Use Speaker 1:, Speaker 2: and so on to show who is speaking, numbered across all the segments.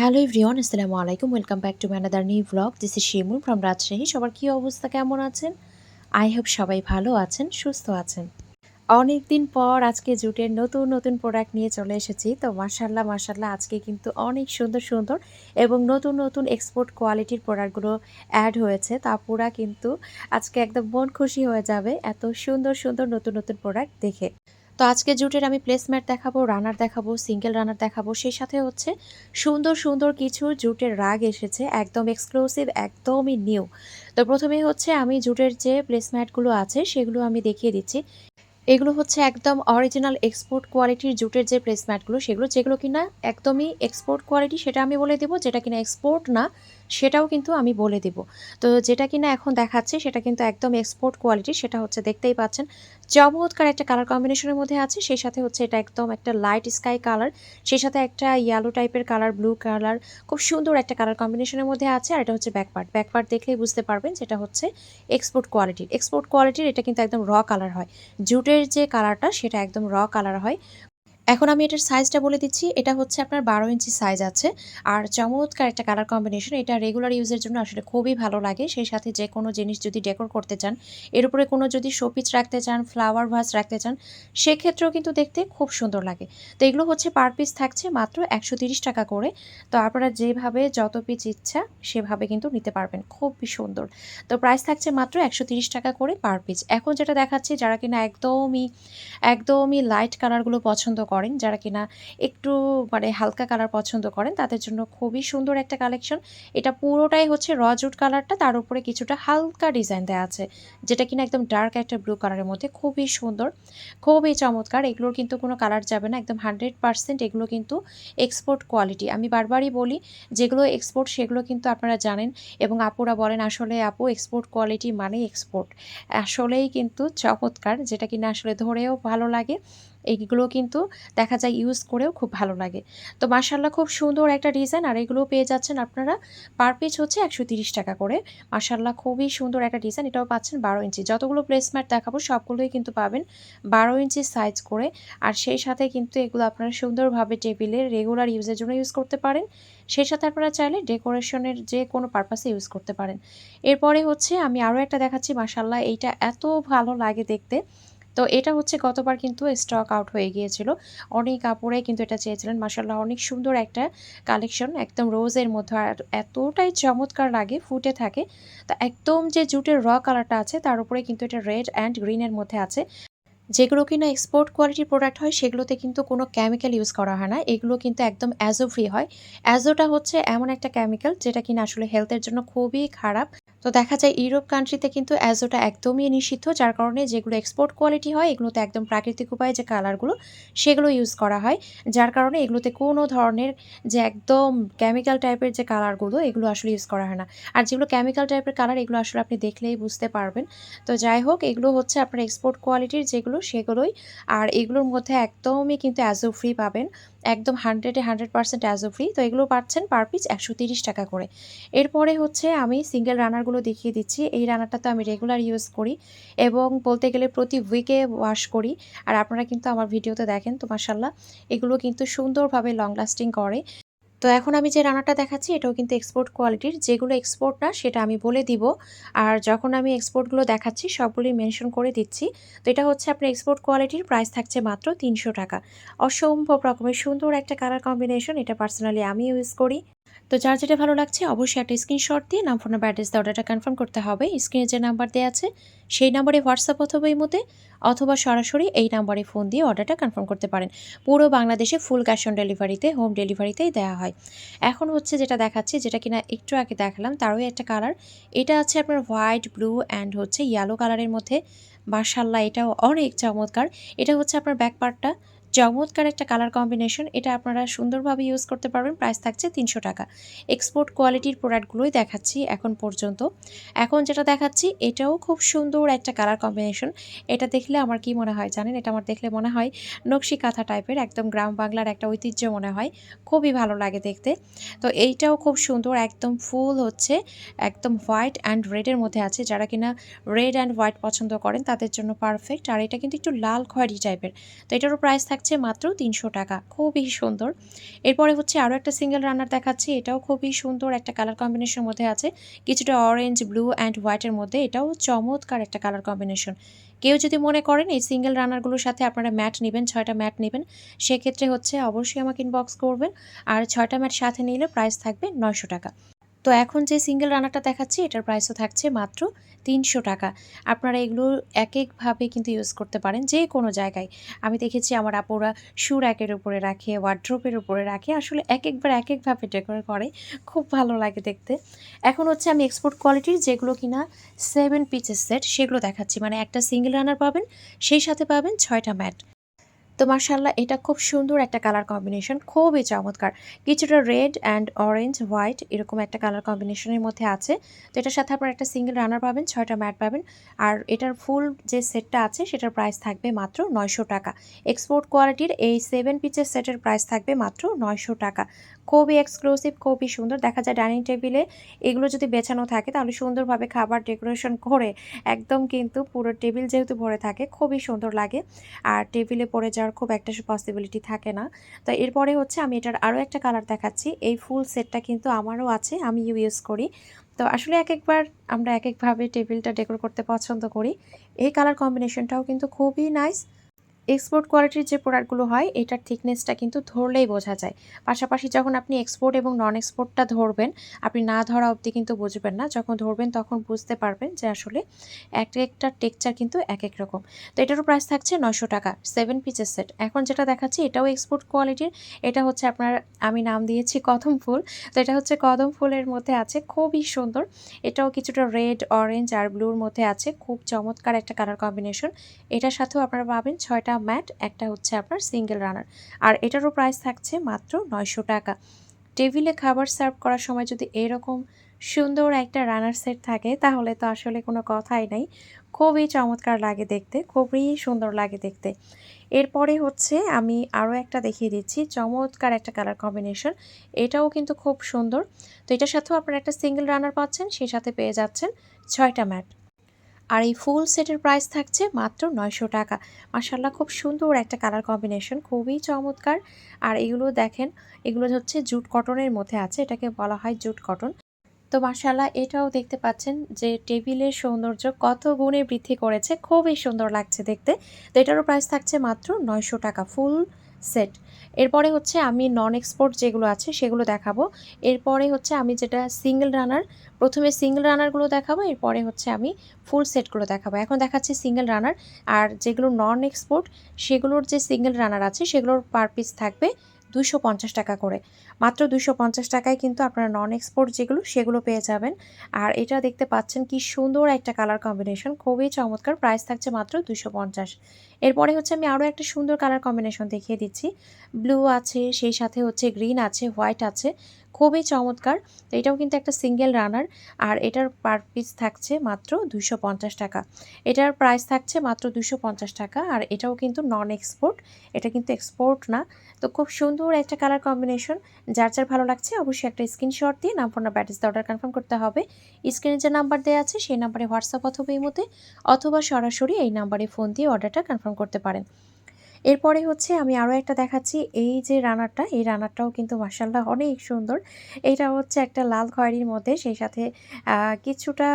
Speaker 1: Hello everyone আসসালামু আলাইকুম welcome back to my another new blog this is Shimul from Rajshahi সবার কী অবস্থা? কেমন আছেন? আই হোপ সবাই ভালো আছেন, সুস্থ আছেন। অনেক দিন পর আজকে জুটের নতুন নতুন প্রোডাক্ট নিয়ে চলে এসেছি। তো মার্শাল্লাহ মার্শাল্লাহ আজকে কিন্তু অনেক সুন্দর সুন্দর এবং নতুন নতুন এক্সপোর্ট কোয়ালিটির প্রোডাক্টগুলো অ্যাড হয়েছে। তা পুরা কিন্তু আজকে একদম মন খুশি হয়ে যাবে এত সুন্দর সুন্দর নতুন নতুন প্রোডাক্ট দেখে। তো আজকে জুটের আমি প্লেসম্যাট দেখাবো রানার দেখাবো সিঙ্গেল রানার দেখাবো, সেই সাথে হচ্ছে সুন্দর সুন্দর কিছু জুটের রাগ এসেছে, একদম এক্সক্লুসিভ একদমই নিউ তো প্রথমে হচ্ছে আমি জুটের যে প্লেসম্যাটগুলো আছে, সেগুলো আমি দেখিয়ে দিচ্ছি। এগুলো হচ্ছে একদম অরিজিনাল এক্সপোর্ট কোয়ালিটির জুটের যে প্লেসম্যাটগুলো সেগুলো যেগুলো কিনা একদমই এক্সপোর্ট কোয়ালিটি সেটা আমি বলে দেবো, যেটা কিনা এক্সপোর্ট না সেটাও কিন্তু আমি বলে দেব। তো যেটা কিনা এখন দেখাচ্ছে সেটা কিন্তু একদম এক্সপোর্ট কোয়ালিটি সেটা হচ্ছে দেখতেই পাচ্ছেন। চমৎকার একটা কালার কম্বিনেশনের মধ্যে আছে, সেই সাথে হচ্ছে এটা একদম একটা লাইট স্কাই কালার সেই সাথে একটা ইয়েলো টাইপের কালার ব্লু কালার খুব সুন্দর একটা কালার কম্বিনেশনের মধ্যে আছে। আর এটা হচ্ছে ব্যাকপার্ট ব্যাকপার্ট দেখলেই বুঝতে পারবেন যেটা হচ্ছে এক্সপোর্ট কোয়ালিটির এক্সপোর্ট কোয়ালিটির এটা কিন্তু একদম র কালার হয়। জুটের যে কালারটা সেটা একদম র কালার হয়। এখন আমি এটার সাইজটা বলে দিচ্ছি। এটা হচ্ছে আপনার বারো ইঞ্চি সাইজ আছে। আর চমৎকার একটা কালার কম্বিনেশন এটা রেগুলার ইউজের জন্য আসলে খুবই ভালো লাগে। সেই সাথে যে কোনো জিনিস যদি ডেকোর করতে চান, এর উপরে কোনো যদি শোপিস রাখতে চান ফ্লাওয়ার ভাস রাখতে চান, সেক্ষেত্রেও কিন্তু দেখতে খুব সুন্দর লাগে। তো এগুলো হচ্ছে পার পিস থাকছে মাত্র একশো টাকা করে। তো আপনারা যেভাবে যত পিস ইচ্ছা, সেভাবে কিন্তু নিতে পারবেন। খুবই সুন্দর। তো প্রাইস থাকছে মাত্র একশো টাকা করে পার পিস এখন যেটা দেখাচ্ছি, যারা কিনা একদমই একদমই লাইট কালারগুলো পছন্দ করেন, যারা কিনা একটু মানে হালকা কালার পছন্দ করেন, তাদের জন্য খুবই সুন্দর একটা কালেকশন। এটা পুরোটাই হচ্ছে রজুট কালারটা, তার উপরে কিছুটা হালকা ডিজাইন দেওয়া আছে, যেটা কিনা একদম ডার্ক একটা ব্লু কালারের মধ্যে খুবই সুন্দর, খুবই চমৎকার। এগুলোর কিন্তু কোনো কালার যাবে না, একদম হান্ড্রেড পারসেন্ট এগুলো কিন্তু এক্সপোর্ট কোয়ালিটি আমি বারবারই বলি, যেগুলো এক্সপোর্ট সেগুলো কিন্তু আপনারা জানেন এবং আপুরা বলেন, আসলে আপু এক্সপোর্ট কোয়ালিটি মানে এক্সপোর্ট আসলেই কিন্তু চমৎকার, যেটা কিনা আসলে ধরেও ভালো লাগে। এইগুলো কিন্তু দেখা যায় ইউজ করেও খুব ভালো লাগে। তো মার্শাল্লাহ খুব সুন্দর একটা ডিজাইন আর এগুলো পেয়ে যাচ্ছেন আপনারা পার পিস হচ্ছে একশো টাকা করে। মার্শাল্লাহ খুবই সুন্দর একটা ডিজাইন এটাও পাচ্ছেন বারো ইঞ্চি। যতগুলো প্লেসম্যাট দেখাবো সবগুলোই কিন্তু পাবেন বারো ইঞ্চি সাইজ করে। আর সেই সাথে কিন্তু এগুলো আপনারা সুন্দরভাবে টেবিলে রেগুলার ইউজের জন্য ইউজ করতে পারেন। সেই সাথে আপনারা চাইলে ডেকোরেশনের যে কোনো পারপাসে ইউজ করতে পারেন। এরপরে হচ্ছে আমি আরও একটা দেখাচ্ছি মার্শাল্লাহ এইটা এত ভালো লাগে দেখতে। তো এটা হচ্ছে গতবার কিন্তু স্টক আউট হয়ে গিয়েছিল। অনেক কাপড়ে কিন্তু এটা চেয়েছিলেন। মাসাল্লাহ অনেক সুন্দর একটা কালেকশন একদম রোজের মধ্যে। আর এতটাই চমৎকার লাগে, ফুটে থাকে। তা একদম যে জুটের র কালারটা আছে, তার উপরে কিন্তু এটা রেড অ্যান্ড গ্রিনের মধ্যে আছে। যেগুলো কিনা এক্সপোর্ট কোয়ালিটির প্রোডাক্ট হয়, সেগুলোতে কিন্তু কোনো কেমিক্যাল ইউজ করা হয় না। এগুলো কিন্তু একদম অ্যাজো ফ্রি হয়। অ্যাজোটা হচ্ছে এমন একটা কেমিক্যাল যেটা কিনা আসলে হেলথের জন্য খুবই খারাপ। তো দেখা যায় ইউরোপ কান্ট্রিতে কিন্তু অ্যাজোটা একদমই নিষিদ্ধ, যার কারণে যেগুলো এক্সপোর্ট কোয়ালিটি হয়, এগুলোতে একদম প্রাকৃতিক উপায়ে যে কালারগুলো সেগুলো ইউজ করা হয়। যার কারণে এগুলোতে কোনো ধরনের যে একদম কেমিক্যাল টাইপের যে কালারগুলো এগুলো আসলে ইউজ করা হয় না। আর যেগুলো কেমিক্যাল টাইপের কালার এগুলো আসলে আপনি দেখলেই বুঝতে পারবেন। তো যাই হোক, এগুলো হচ্ছে আপনার এক্সপোর্ট কোয়ালিটির যেগুলো সেগুলোই। আর এগুলোর মধ্যে একদমই কিন্তু অ্যাজো ফ্রি পাবেন। একদম হান্ড্রেডে হান্ড্রেড পার্সেন্ট অ্যাজো ফ্রি তো এগুলো পাচ্ছেন পার পিস একশো তিরিশ টাকা করে। এরপরে হচ্ছে আমি সিঙ্গেল রানারগুলো দেখিয়ে দিচ্ছি। এই রানারটা তো আমি রেগুলার ইউজ করি এবং বলতে গেলে প্রতি উইকে ওয়াশ করি। আর আপনারা কিন্তু আমার ভিডিওতে দেখেন তো মাসাল্লাহ এগুলো কিন্তু সুন্দরভাবে লং লাস্টিং করে। তো এখন আমি যে রান্নাটা দেখাচ্ছি, এটাও কিন্তু এক্সপোর্ট কোয়ালিটির যেগুলো এক্সপোর্ট না, সেটা আমি বলে দিব। আর যখন আমি এক্সপোর্টগুলো দেখাচ্ছি সবগুলি মেনশন করে দিচ্ছি। তো এটা হচ্ছে আপনার এক্সপোর্ট কোয়ালিটির প্রাইস থাকছে মাত্র তিনশো টাকা। অসম্ভব রকমের সুন্দর একটা কালার কম্বিনেশন এটা পার্সোনালি আমি ইউজ করি। তো যার যেটা ভালো লাগছে, অবশ্যই একটা স্ক্রিনশট দিয়ে নাম ফোন নাম্বার অ্যাড্রেস অর্ডারটা কনফার্ম করতে হবে। স্ক্রিনে যে নাম্বার দেওয়া আছে, সেই নাম্বারে হোয়াটসঅ্যাপ অথবা মধ্যে অথবা সরাসরি এই নাম্বারে ফোন দিয়ে অর্ডারটা কনফার্ম করতে পারেন। পুরো বাংলাদেশে ফুল ক্যাশ অন ডেলিভারিতে হোম ডেলিভারিতেই দেওয়া হয়। এখন হচ্ছে যেটা দেখাচ্ছি, যেটা কিনা একটু আগে দেখালাম, তারও একটা কালার এটা আছে আপনার হোয়াইট ব্লু অ্যান্ড হচ্ছে ইয়েলো কালারের মধ্যে। মার্শাল্লাহ এটাও অনেক চমৎকার। এটা হচ্ছে আপনার ব্যাক পার্টটা চমৎকার একটা কালার কম্বিনেশন এটা আপনারা সুন্দরভাবে ইউজ করতে পারবেন প্রাইস থাকছে তিনশো টাকা। এক্সপোর্ট কোয়ালিটির প্রোডাক্টগুলোই দেখাচ্ছি এখন পর্যন্ত। এখন যেটা দেখাচ্ছি, এটাও খুব সুন্দর একটা কালার কম্বিনেশন এটা দেখলে আমার কি মনে হয় জানেন? এটা আমার দেখলে মনে হয় নকশি কাঁথা টাইপের একদম গ্রাম বাংলার একটা ঐতিহ্য মনে হয়। খুবই ভালো লাগে দেখতে। তো এইটাও খুব সুন্দর, একদম ফুল হচ্ছে, একদম হোয়াইট অ্যান্ড রেডের মধ্যে আছে। যারা কিনা রেড অ্যান্ড হোয়াইট পছন্দ করেন, তাদের জন্য পারফেক্ট আর এটা কিন্তু একটু লাল খয়েরি টাইপের তো এটারও প্রাইস থাকছে থাকছে মাত্র তিনশো টাকা। খুবই সুন্দর। এরপরে হচ্ছে আরও একটা সিঙ্গেল রানার দেখাচ্ছি, এটাও খুবই সুন্দর একটা কালার কম্বিনেশন মধ্যে আছে। কিছুটা অরেঞ্জ ব্লু অ্যান্ড হোয়াইটের মধ্যে, এটাও চমৎকার একটা কালার কম্বিনেশন কেউ যদি মনে করেন এই সিঙ্গেল রানারগুলোর সাথে আপনারা ম্যাট নেবেন, ছয়টা ম্যাট নেবেন, সেক্ষেত্রে হচ্ছে অবশ্যই আমাকে ইনবক্স করবেন। আর ছয়টা ম্যাট সাথে নিলে প্রাইস থাকবে নয়শো টাকা। তো এখন যে সিঙ্গেল রানারটা দেখাচ্ছি, এটার প্রাইসও থাকছে মাত্র তিনশো টাকা। আপনারা এগুলো এক একভাবে কিন্তু ইউজ করতে পারেন যে কোনো জায়গায়। আমি দেখেছি আমার আপুরা শু র্যাকের উপরে রাখে ওয়ার্ড্রোপের উপরে রাখে, আসলে এক একবার এক একভাবে ডেকোর করে। খুব ভালো লাগে দেখতে। এখন হচ্ছে আমি এক্সপোর্ট কোয়ালিটির যেগুলো কিনা সেভেন পিচের সেট সেগুলো দেখাচ্ছি। মানে একটা সিঙ্গেল রানার পাবেন, সেই সাথে পাবেন ছয়টা ম্যাট তো মার্শাল্লাহ এটা খুব সুন্দর একটা কালার কম্বিনেশন খুবই চমৎকার। কিছুটা রেড অ্যান্ড অরেঞ্জ হোয়াইট এরকম একটা কালার কম্বিনেশনের মধ্যে আছে। তো এটার সাথে আপনার একটা সিঙ্গেল রানার পাবেন, ছয়টা ম্যাট পাবেন। আর এটার ফুল যে সেটটা আছে, সেটার প্রাইস থাকবে মাত্র নয়শো টাকা। এক্সপোর্ট কোয়ালিটির এই সেভেন পিচের সেটের প্রাইস থাকবে মাত্র নয়শো টাকা। খুবই এক্সক্লুসিভ খুবই সুন্দর। দেখা যায় ডাইনিং টেবিলে এগুলো যদি বেছানো থাকে, তাহলে সুন্দরভাবে খাবার ডেকোরেশন করে একদম কিন্তু পুরো টেবিল যেহেতু ভরে থাকে, খুবই সুন্দর লাগে। আর টেবিলে পড়ে যাওয়ার খুব একটা পসিবিলিটি থাকে না। তো এরপরে হচ্ছে আমি এটার আরও একটা কালার দেখাচ্ছি। এই ফুল সেটটা কিন্তু আমারও আছে, আমি ইউজ করি। তো আসলে এক একবার আমরা এক একভাবে টেবিলটা ডেকোর করতে পছন্দ করি। এই কালার কম্বিনেশনটাও কিন্তু খুবই নাইস এক্সপোর্ট কোয়ালিটির যে প্রোডাক্টগুলো হয়, এটার থিকনেসটা কিন্তু ধরলেই বোঝা যায়। পাশাপাশি যখন আপনি এক্সপোর্ট এবং নন এক্সপোর্টটা ধরবেন, আপনি না ধরা অবধি কিন্তু বুঝবেন না। যখন ধরবেন তখন বুঝতে পারবেন যে আসলে এক একটা টেক্সচার কিন্তু এক এক রকম। তো এটারও প্রাইস থাকছে নশো টাকা সেভেন পিসের সেট এখন যেটা দেখাচ্ছি, এটাও এক্সপোর্ট কোয়ালিটির এটা হচ্ছে আপনার, আমি নাম দিয়েছি কদম ফুল। তো এটা হচ্ছে কদম ফুলের মধ্যে আছে, খুবই সুন্দর। এটাও কিছুটা রেড অরেঞ্জ আর ব্লুর মধ্যে আছে। খুব চমৎকার একটা কালার কম্বিনেশন এটার সাথেও আপনারা পাবেন ছয়টা ম্যাট, একটা হচ্ছে আপনার সিঙ্গেল রানার আর এটারও প্রাইস থাকছে মাত্র নয়শো টাকা। টেবিলে খাবার সার্ভ করার সময় যদি এরকম সুন্দর একটা রানার সেট থাকে, তাহলে তো আসলে কোনো কথাই নাই। খুবই চমৎকার লাগে দেখতে, খুবই সুন্দর লাগে দেখতে। এরপরে হচ্ছে আমি আরও একটা দেখিয়ে দিচ্ছি, চমৎকার একটা কালার কম্বিনেশন এটাও কিন্তু খুব সুন্দর। তো এটার সাথেও আপনারা একটা সিঙ্গেল রানার পাচ্ছেন, সেই সাথে পেয়ে যাচ্ছেন ছয়টা ম্যাট। আর এই ফুল সেটের প্রাইস থাকছে মাত্র নয়শো টাকা। মাসাল্লাহ খুব সুন্দর একটা কালার কম্বিনেশন খুবই চমৎকার। আর এগুলো দেখেন, এগুলো হচ্ছে জুট কটনের মধ্যে আছে, এটাকে বলা হয় জুট কটন তো মার্শাল্লাহ এটাও দেখতে পাচ্ছেন যে টেবিলের সৌন্দর্য কত গুণে বৃদ্ধি করেছে, খুবই সুন্দর লাগছে দেখতে। তো এটারও প্রাইস থাকছে মাত্র নয়শো টাকা ফুল সেট। এরপরে হচ্ছে আমি নন এক্সপোর্ট যেগুলো আছে সেগুলো দেখাবো। এরপরে হচ্ছে আমি যেটা সিঙ্গেল রানার প্রথমে সিঙ্গেল রানারগুলো দেখাবো, এরপরে হচ্ছে আমি ফুল সেটগুলো দেখাবো। এখন দেখাচ্ছি সিঙ্গেল রানার আর যেগুলো নন এক্সপোর্ট সেগুলোর যে সিঙ্গেল রানার আছে সেগুলোর পার পিস থাকবে দুশো পঞ্চাশ টাকা করে। মাত্র দুশো পঞ্চাশ টাকায় কিন্তু আপনারা নন এক্সপোর্ট যেগুলো, সেগুলো পেয়ে যাবেন। আর এটা দেখতে পাচ্ছেন কি সুন্দর একটা কালার কম্বিনেশন খুবই চমৎকার। প্রাইস থাকছে মাত্র দুশো পঞ্চাশ। এরপরে হচ্ছে আমি আরও একটা সুন্দর কালার কম্বিনেশন দেখিয়ে দিচ্ছি। ব্লু আছে, সেই সাথে হচ্ছে গ্রিন আছে হোয়াইট আছে, খুবই চমৎকার। তো এটাও কিন্তু একটা সিঙ্গেল রানার আর এটার পার পিস থাকছে মাত্র দুশো পঞ্চাশ টাকা। এটার প্রাইস থাকছে মাত্র দুশো টাকা। আর এটাও কিন্তু নন এক্সপোর্ট এটা কিন্তু এক্সপোর্ট না। তো খুব সুন্দর একটা কালার কম্বিনেশন যার যার ভালো লাগছে অবশ্যই একটা স্ক্রিনশট দিয়ে নাম ফোন ব্যাটিস অর্ডার কনফার্ম করতে হবে। স্ক্রিনে যে নাম্বার দেওয়া আছে, সেই নাম্বারে হোয়াটসঅ্যাপ অথবা এই মধ্যে অথবা সরাসরি এই নাম্বারে ফোন দিয়ে অর্ডারটা কনফার্ম করতে পারেন। এরপরে হচ্ছে আমি আরও একটা দেখাচ্ছি, এই যে রানারটা, এই রানারটাও কিন্তু মার্শাল্লাহ অনেক সুন্দর। এটা হচ্ছে একটা লাল খয়েরির মধ্যে, সেই সাথে কিছুটা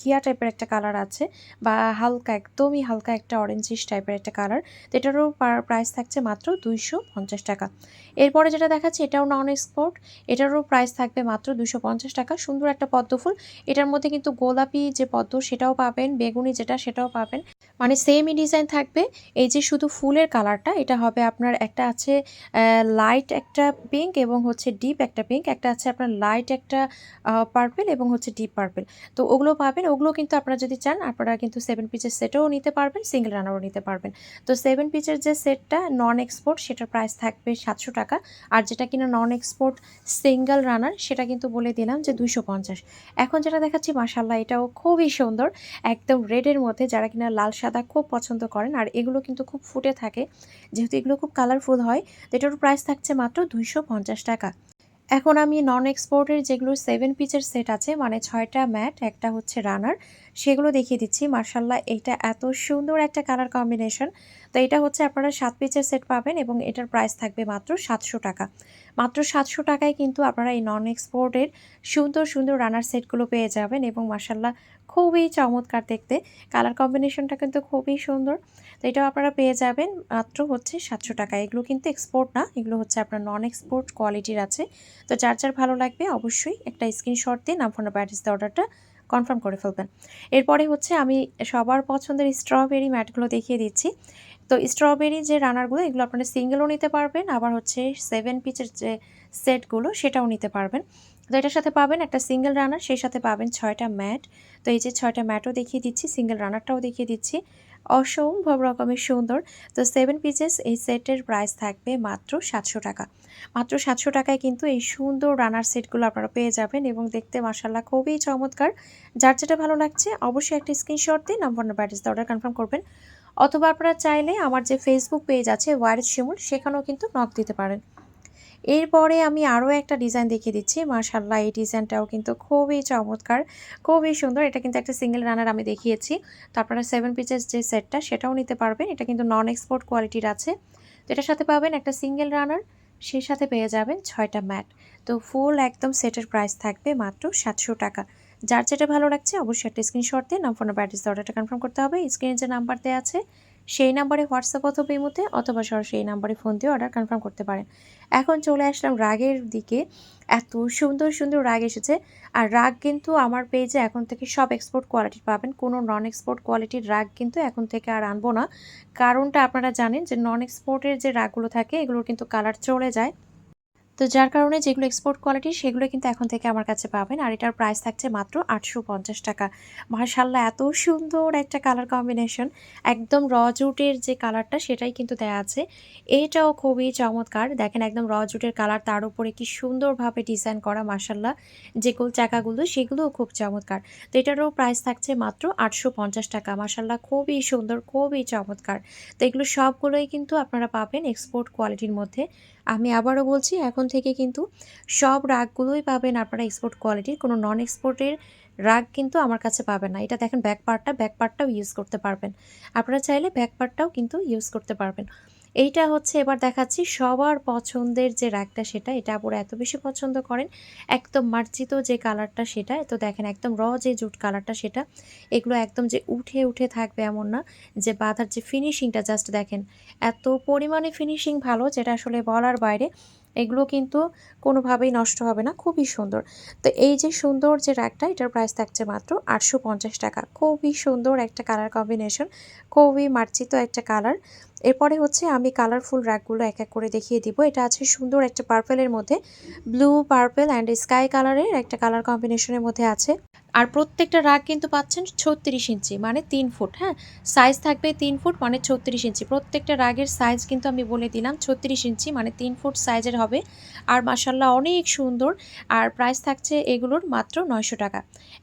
Speaker 1: ঘিয়া টাইপের একটা কালার আছে বা হালকা, একদমই হালকা একটা অরেঞ্জিস টাইপের একটা কালার তো এটারও প্রাইস থাকছে মাত্র দুইশো পঞ্চাশ টাকা। এরপরে যেটা দেখাচ্ছি, এটাও নন এক্সপোর্ট এটারও প্রাইস থাকবে মাত্র দুশো পঞ্চাশ টাকা। সুন্দর একটা পদ্ম ফুল। এটার মধ্যে কিন্তু গোলাপি যে পদ্ম, সেটাও পাবেন, বেগুনি যেটা, সেটাও পাবেন। মানে সেমই ডিজাইন থাকবে। এই যে শুধু ফুলের কালারটা এটা হবে আপনার একটা আছে লাইট একটা পিঙ্ক এবং হচ্ছে ডিপ একটা পিঙ্ক একটা আছে আপনার লাইট একটা পার্পেল এবং হচ্ছে ডিপ পার্পেল তো ওগুলো পাবেন, ওগুলো কিন্তু আপনারা যদি চান, আপনারা কিন্তু সেভেন পিচের সেটও নিতে পারবেন সিঙ্গেল রানারও নিতে পারবেন। তো সেভেন পিচের যে সেটটা নন এক্সপোর্ট সেটার প্রাইস থাকবে সাতশো টাকা। আর যেটা কিনা নন এক্সপোর্ট সিঙ্গেল রানার সেটা কিন্তু বলে দিলাম যে দুইশো পঞ্চাশ। এখন যেটা দেখাচ্ছি মাসাল্লাহ এটাও খুবই সুন্দর, একদম রেডের মধ্যে, যারা কিনা লাল সাদা খুব পছন্দ করেন। আর এগুলো কিন্তু খুব ফুটে থাকে। যেহেতু এগুলো খুব কালারফুল হয়, তো এটার প্রাইস থাকছে মাত্র দুইশো পঞ্চাশ টাকা। এখন আমি নন এক্সপোর্টের যেগুলো সেভেন পিচের সেট আছে মানে ছয়টা ম্যাট একটা হচ্ছে রানার সেগুলো দেখিয়ে দিচ্ছি। মার্শাল্লাহ এটা এত সুন্দর একটা কালার কম্বিনেশন তো এটা হচ্ছে আপনারা সাত পিচের সেট পাবেন এবং এটার প্রাইস থাকবে মাত্র সাতশো টাকা। মাত্র সাতশো টাকায় কিন্তু আপনারা এই নন এক্সপোর্টের সুন্দর সুন্দর রানার সেটগুলো পেয়ে যাবেন এবং মার্শাল্লাহ খুবই চমৎকার দেখতে। কালার কম্বিনেশনটা কিন্তু খুবই সুন্দর। তো এটাও আপনারা পেয়ে যাবেন মাত্র হচ্ছে সাতশো টাকা। এগুলো কিন্তু এক্সপোর্ট না, এগুলো হচ্ছে আপনার নন এক্সপোর্ট কোয়ালিটির আছে। তো যার যার ভালো লাগবে অবশ্যই একটা স্ক্রিনশট দিয়ে নাম ফোন ব্যাটিস অর্ডারটা কনফার্ম করে ফেলবেন। এরপরে হচ্ছে আমি সবার পছন্দের স্ট্রবেরি ম্যাটগুলো দেখিয়ে দিচ্ছি। তো স্ট্রবেরি যে রানারগুলো এগুলো আপনারা সিঙ্গেলও নিতে পারবেন, আবার হচ্ছে সেভেন পিচের যে সেটগুলো সেটাও নিতে পারবেন। তো এটার সাথে পাবেন একটা সিঙ্গেল রানার সেই সাথে পাবেন ছয়টা ম্যাট তো এই যে ছয়টা ম্যাটও দেখিয়ে দিচ্ছি সিঙ্গেল রানারটাও দেখিয়ে দিচ্ছি। অসম্ভব রকমের সুন্দর। তো সেভেন পিসেস এই সেটের প্রাইস থাকবে মাত্র সাতশো টাকা। মাত্র সাতশো টাকায় কিন্তু এই সুন্দর রানার সেটগুলো আপনারা পেয়ে যাবেন এবং দেখতে মাসাল্লাহ খুবই চমৎকার। যার যেটা ভালো লাগছে অবশ্যই একটা স্ক্রিনশট দিয়ে নাম্বার ব্যাটিস অর্ডার কনফার্ম করবেন। অথবা আপনারা চাইলে আমার যে ফেসবুক পেজ আছে ওয়ারেজ শিমুল সেখানেও কিন্তু নক দিতে পারেন। এরপরে আমি আরও একটা ডিজাইন দেখিয়ে দিচ্ছি। মার্শাল্লাহ এই ডিজাইনটাও কিন্তু খুবই চমৎকার, খুবই সুন্দর। এটা কিন্তু একটা সিঙ্গেল রানার আমি দেখিয়েছি। তো আপনারা সেভেন পিসেস যে সেটটা সেটাও নিতে পারবেন। এটা কিন্তু নন এক্সপোর্ট কোয়ালিটির আছে। তো এটার সাথে পাবেন একটা সিঙ্গেল রানার সেই সাথে পেয়ে যাবেন ছয়টা ম্যাট তো ফুল একদম সেটের প্রাইস থাকবে মাত্র সাতশো টাকা। যার যেটা ভালো লাগছে, অবশ্যই একটা স্ক্রিনশট দিয়ে নাম ফোনের ব্যাটিস অর্ডারটা কনফার্ম করতে হবে। স্ক্রিনে যে নাম্বার দেওয়া আছে সেই নাম্বারে হোয়াটসঅ্যাপ অথবা ইমোতে অথবা সরাসরি এই নাম্বারে ফোন দিয়ে অর্ডার কনফার্ম করতে পারেন। এখন চলে আসলাম রাগের দিকে। এত সুন্দর সুন্দর রাগ এসেছে। আর রাগ কিন্তু আমার পেজে এখন থেকে সব এক্সপোর্ট কোয়ালিটির পাবেন। কোনো নন এক্সপোর্ট কোয়ালিটির রাগ কিন্তু এখন থেকে আর আনব না। কারণটা আপনারা জানেন যে নন এক্সপোর্টের যে রাগগুলো থাকে, এগুলোর কিন্তু কালার চলে যায়। তো যার কারণে যেগুলো এক্সপোর্ট কোয়ালিটি সেগুলো কিন্তু এখন থেকে আমার কাছে পাবেন। আর এটার প্রাইস থাকছে মাত্র আটশো পঞ্চাশ টাকা। মার্শাল্লাহ এত সুন্দর একটা কালার কম্বিনেশন একদম র জুটের যে কালারটা সেটাই কিন্তু দেয়া আছে। এটাও খুবই চমৎকার। দেখেন একদম র জুটের কালার তার উপরে কি সুন্দরভাবে ডিজাইন করা মার্শাল্লাহ যে গোল চাকাগুলো, সেগুলোও খুব চমৎকার। তো এটারও প্রাইস থাকছে মাত্র আটশো পঞ্চাশ টাকা। মার্শাল্লাহ খুবই সুন্দর, খুবই চমৎকার। তো এগুলো সবগুলোই কিন্তু আপনারা পাবেন এক্সপোর্ট কোয়ালিটির মধ্যে। আমি আবারও বলছি, এখন থেকে কিন্তু সব রাগগুলোই পাবেন আপনারা এক্সপোর্ট কোয়ালিটির কোনো নন এক্সপোর্টের রাগ কিন্তু আমার কাছে পাবেন না। এটা দেখেন ব্যাক পার্টটা ব্যাক পার্টটাও ইউজ করতে পারবেন। আপনারা চাইলে ব্যাক পার্টটাও কিন্তু ইউজ করতে পারবেন। এইটা হচ্ছে এবার দেখাচ্ছি সবার পছন্দের যে র্যাকটা সেটা, এটা আপনারা এত বেশি পছন্দ করেন। একদম মার্জিত যে কালারটা সেটা তো দেখেন একদম র যে জুট কালারটা সেটা, এগুলো একদম যে উঠে উঠে থাকবে এমন না। যে বাঁধার যে ফিনিশিংটা জাস্ট দেখেন এত পরিমাণে ফিনিশিং ভালো যেটা আসলে বলার বাইরে, এগুলো কিন্তু কোনোভাবেই নষ্ট হবে না, খুবই সুন্দর। তো এই যে সুন্দর যে র্যাকটা, এটার প্রাইস থাকছে মাত্র আটশো পঞ্চাশ টাকা। খুবই সুন্দর একটা কালার কম্বিনেশন খুবই মার্জিত একটা কালার এরপরে হচ্ছে আমি কালারফুল র্যাকগুলো এক এক করে দেখিয়ে দিব। এটা আছে সুন্দর একটা পার্পেলের মধ্যে। ব্লু পার্পেল অ্যান্ড স্কাই কালারের একটা কালার কম্বিনেশনের মধ্যে আছে। আর প্রত্যেকটা রাগ কিন্তু পাচ্ছেন ছত্রিশ ইঞ্চি মানে তিন ফুট হ্যাঁ? সাইজ থাকবে তিন ফুট মানে ছত্রিশ ইঞ্চি। প্রত্যেকটা রাগের সাইজ কিন্তু আমি বলে দিলাম, ছত্রিশ ইঞ্চি মানে তিন ফুট সাইজের হবে। আর মাসাল্লাহ অনেক সুন্দর। আর প্রাইস থাকছে এগুলোর মাত্র নয়শো টাকা।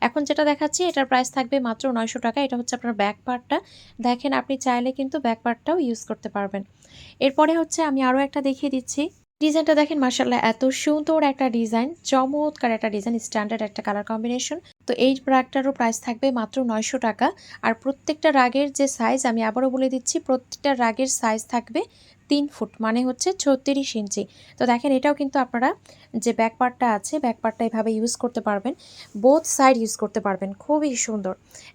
Speaker 1: এখন যেটা দেখাচ্ছি, এটার প্রাইস থাকবে মাত্র নয়শো টাকা। এটা হচ্ছে আপনার ব্যাক পার্টটা দেখেন, আপনি চাইলে কিন্তু ব্যাক পার্টটাও ইউজ করতে পারবেন। এরপরে হচ্ছে আমি আরও একটা দেখিয়ে দিচ্ছি। ডিজাইনটা দেখেন মার্শাল্লাহ এত সুন্দর একটা ডিজাইন। চমৎকার একটা ডিজাইন স্ট্যান্ডার্ড একটা কালার কম্বিনেশন তো এই রাগটারও প্রাইস থাকবে মাত্র নয়শো টাকা। আর প্রত্যেকটা রাগের যে সাইজ আমি আবারও বলে দিচ্ছি, প্রত্যেকটা রাগের সাইজ থাকবে তিন ফুট মানে হচ্ছে ছত্রিশ ইঞ্চি। তো দেখেন, এটাও কিন্তু আপনারা যে ব্যাক পার্টটা আছে ব্যাক পার্টটা এভাবে ইউজ করতে পারবেন। বোথ সাইড ইউজ করতে পারবেন। খুবই সুন্দর।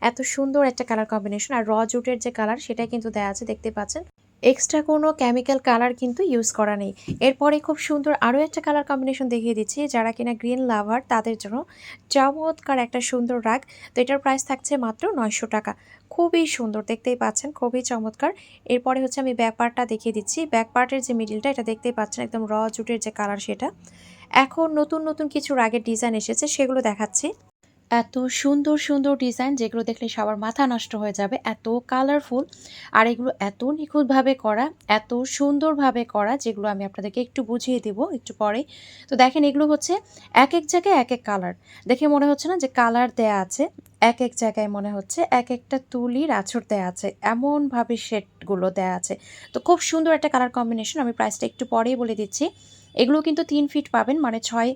Speaker 1: এত সুন্দর একটা কালার কম্বিনেশন আর র জুটের যে কালার সেটাই কিন্তু দেওয়া আছে, দেখতে পাচ্ছেন। এক্সট্রা কোনো কেমিক্যাল কালার কিন্তু ইউজ করা নেই। এরপরে খুব সুন্দর আরও একটা কালার কম্বিনেশন দেখিয়ে দিচ্ছি, যারা কিনা গ্রিন লাভার তাদের জন্য চমৎকার একটা সুন্দর রাগ তো এটার প্রাইস থাকছে মাত্র নয়শো টাকা। খুবই সুন্দর, দেখতেই পাচ্ছেন, খুবই চমৎকার। এরপরে হচ্ছে আমি ব্যাক পার্টটা দেখিয়ে দিচ্ছি। ব্যাক পার্টের যে মিডিলটা এটা দেখতেই পাচ্ছেন একদম র জুটের যে কালার সেটা। এখন নতুন নতুন কিছু রাগের ডিজাইন এসেছে, সেগুলো দেখাচ্ছি। এত সুন্দর সুন্দর ডিজাইন যেগুলো দেখলে সবার মাথা নষ্ট হয়ে যাবে, এত কালারফুল আর এগুলো এত নিখুঁতভাবে করা, এত সুন্দরভাবে করা, যেগুলো আমি আপনাদেরকে একটু বুঝিয়ে দেব একটু পরে। তো দেখেন এগুলো হচ্ছে এক এক জায়গায় এক এক কালার দেখে মনে হচ্ছে না যে কালার দেয়া আছে এক এক জায়গায় মনে হচ্ছে এক একটা তুলির আছর দেয়া আছে, এমনভাবে শেডগুলো দেয়া আছে। তো খুব সুন্দর একটা কালার কম্বিনেশন আমি প্রাইসটা একটু পরেই বলে দিচ্ছি। এগুলো কিন্তু তিন ফিট পাবেন মানে ছয়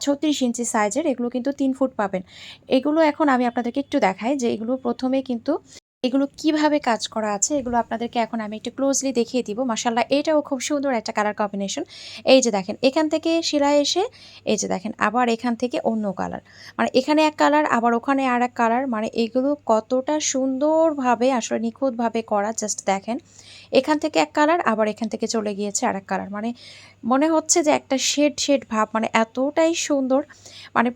Speaker 1: ছত্রিশ ইঞ্চি সাইজের এগুলো কিন্তু তিন ফুট পাবেন। এগুলো এখন আমি আপনাদেরকে একটু দেখাই যে এগুলো প্রথমে কিন্তু এগুলো কীভাবে কাজ করা আছে, এগুলো আপনাদেরকে এখন আমি একটু ক্লোজলি দেখিয়ে দিব। মাসাল্লাহ এটাও খুব সুন্দর একটা কালার কম্বিনেশন এই যে দেখেন, এখান থেকে শিলা এসে, এই যে দেখেন, আবার এখান থেকে অন্য কালার মানে এখানে এক কালার আবার ওখানে আর এক কালার মানে এগুলো কতটা সুন্দরভাবে, আসলে নিখুঁতভাবে করা জাস্ট দেখেন। এখান থেকে এক কালার আবার এখান থেকে চলে গিয়েছে আর এক কালার মানে মনে হচ্ছে যে একটা শেড শেড ভাব মানে এতটাই সুন্দর। মানে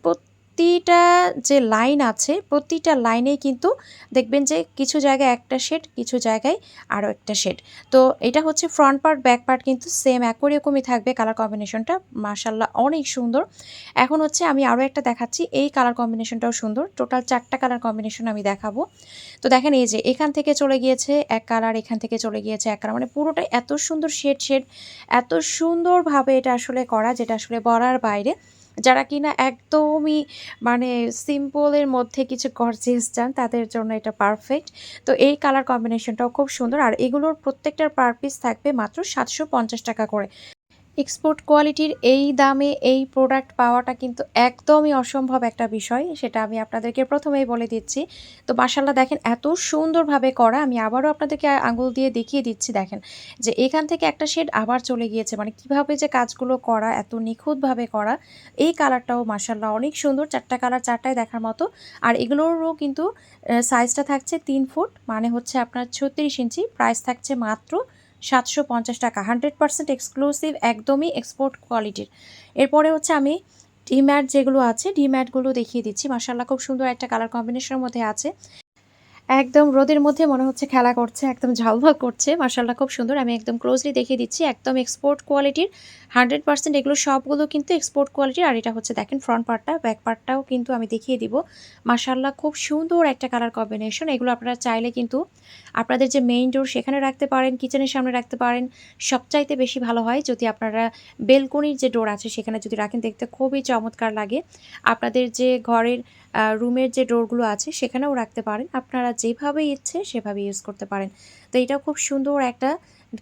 Speaker 1: প্রতিটা যে লাইন আছে, প্রতিটা লাইনেই কিন্তু দেখবেন যে কিছু জায়গায় একটা শেড, কিছু জায়গায় আরও একটা শেড। তো এটা হচ্ছে ফ্রন্ট পার্ট ব্যাক পার্ট কিন্তু সেম একই রকমই থাকবে। কালার কম্বিনেশনটা মার্শাল্লাহ অনেক সুন্দর। এখন হচ্ছে আমি আরও একটা দেখাচ্ছি। এই কালার কম্বিনেশনটাও সুন্দর। টোটাল চারটা কালার কম্বিনেশন আমি দেখাবো। তো দেখেন এই যে এখান থেকে চলে গিয়েছে এক কালার এখান থেকে চলে গিয়েছে এক কালার মানে পুরোটা এত সুন্দর শেড শেড, এত সুন্দরভাবে এটা আসলে করা, যেটা আসলে বলার বাইরে। যারা কিনা একদমই মানে সিম্পলের মধ্যে কিছু গর্জিয়াস চান, তাদের জন্য এটা পারফেক্ট তো এই কালার কম্বিনেশনটাও খুব সুন্দর। আর এগুলোর প্রত্যেকটার পার পিস থাকবে মাত্র সাতশো পঞ্চাশ টাকা করে। এক্সপোর্ট কোয়ালিটির এই দামে এই প্রোডাক্ট পাওয়াটা কিন্তু একদমই অসম্ভব একটা বিষয়, সেটা আমি আপনাদেরকে প্রথমেই বলে দিচ্ছি। তো মাসাল্লাহ দেখেন এত সুন্দরভাবে করা, আমি আবারও আপনাদেরকে আঙুল দিয়ে দেখিয়ে দিচ্ছি, দেখেন যে এখান থেকে একটা শেড আবার চলে গিয়েছে মানে কীভাবে যে কাজগুলো করা, এত নিখুঁতভাবে করা, এই কালারটাও মাসাল্লাহ অনেক সুন্দর, চারটা কালার চারটায় দেখার মতো। আর এগুলোরও কিন্তু সাইজটা থাকছে তিন ফুট মানে হচ্ছে আপনার ছত্রিশ ইঞ্চি প্রাইস থাকছে মাত্র সাতশো পঞ্চাশ টাকা হান্ড্রেড পার্সেন্ট এক্সক্লুসিভ একদমই এক্সপোর্ট কোয়ালিটির এরপরে হচ্ছে আমি ডিম্যাট যেগুলো আছে ডিম্যাটগুলো দেখিয়ে দিচ্ছি। মাসাল্লাহ খুব সুন্দর একটা কালার কম্বিনেশনের মধ্যে আছে। একদম রোদের মধ্যে মনে হচ্ছে খেলা করছে, একদম ঝালভাল করছে। মার্শাল্লাহ, খুব সুন্দর। আমি একদম ক্লোজলি দেখিয়ে দিচ্ছি, একদম এক্সপোর্ট কোয়ালিটির হান্ড্রেড পার্সেন্ট এগুলো সবগুলো কিন্তু এক্সপোর্ট কোয়ালিটির আর এটা হচ্ছে দেখেন ফ্রন্ট পার্টটা ব্যাক পার্টটাও কিন্তু আমি দেখিয়ে দিব। মার্শাল্লাহ, খুব সুন্দর একটা কালার কম্বিনেশন এগুলো আপনারা চাইলে কিন্তু আপনাদের যে মেইন ডোর সেখানে রাখতে পারেন কিচেনের সামনে রাখতে পারেন। সবচাইতে বেশি ভালো হয় যদি আপনারা বেলকনির যে ডোর আছে সেখানে যদি রাখেন, দেখতে খুবই চমৎকার লাগে। আপনাদের যে ঘরের রুমের যে ডোরগুলো আছে সেখানেও রাখতে পারেন। আপনারা যেভাবে ইচ্ছে সেভাবে ইউজ করতে পারেন। তো এটা খুব সুন্দর একটা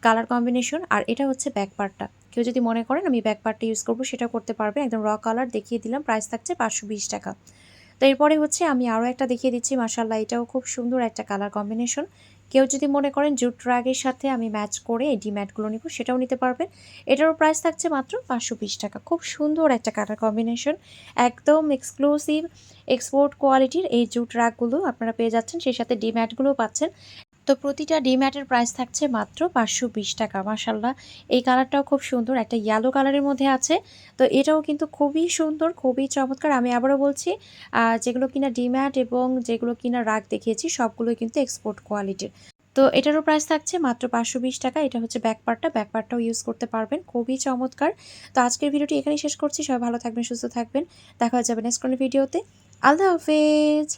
Speaker 1: কালার কম্বিনেশন আর এটা হচ্ছে ব্যাক পার্টটা কেউ যদি মনে করেন, আমি ব্যাক পার্টটা ইউজ করব, সেটা করতে পারবে একদম র কালার দেখিয়ে দিলাম প্রাইস থাকছে পাঁচশো বিশ টাকা। তো এরপরে হচ্ছে আমি আরও একটা দেখিয়ে দিচ্ছি মার্শাল্লাহ এটাও খুব সুন্দর একটা কালার কম্বিনেশন কেউ যদি মনে করেন জুট রাগের সাথে আমি ম্যাচ করে এই ডিম্যাটগুলো নিব, সেটাও নিতে পারবেন। এটারও প্রাইস থাকছে মাত্র পাঁচশো বিশ টাকা। খুব সুন্দর একটা কাটার কম্বিনেশন একদম এক্সক্লুসিভ এক্সপোর্ট কোয়ালিটির এই জুট রাগগুলো আপনারা পেয়ে যাচ্ছেন। সেই সাথে ডিম্যাটগুলোও পাচ্ছেন। তো প্রতিটা ডিম্যাটের প্রাইস থাকছে মাত্র পাঁচশো বিশ টাকা মাসাল্লাহ এই কালারটাও খুব সুন্দর, একটা ইয়েলো কালারের মধ্যে আছে। তো এটাও কিন্তু খুবই সুন্দর, খুবই চমৎকার। আমি আবারও বলছি যেগুলো কিনা ডিম্যাট এবং যেগুলো কিনা রাগ দেখিয়েছি, সবগুলোই কিন্তু এক্সপোর্ট কোয়ালিটির তো এটারও প্রাইস থাকছে মাত্র পাঁচশো বিশ টাকা। এটা হচ্ছে ব্যাক পার্টটা ব্যাক পার্টটাও ইউজ করতে পারবেন। খুবই চমৎকার। তো আজকের ভিডিওটি এখানেই শেষ করছি। সবাই ভালো থাকবেন, সুস্থ থাকবেন। দেখা যাবে নেক্সট কোনো ভিডিওতে আল্লাহ হাফেজ!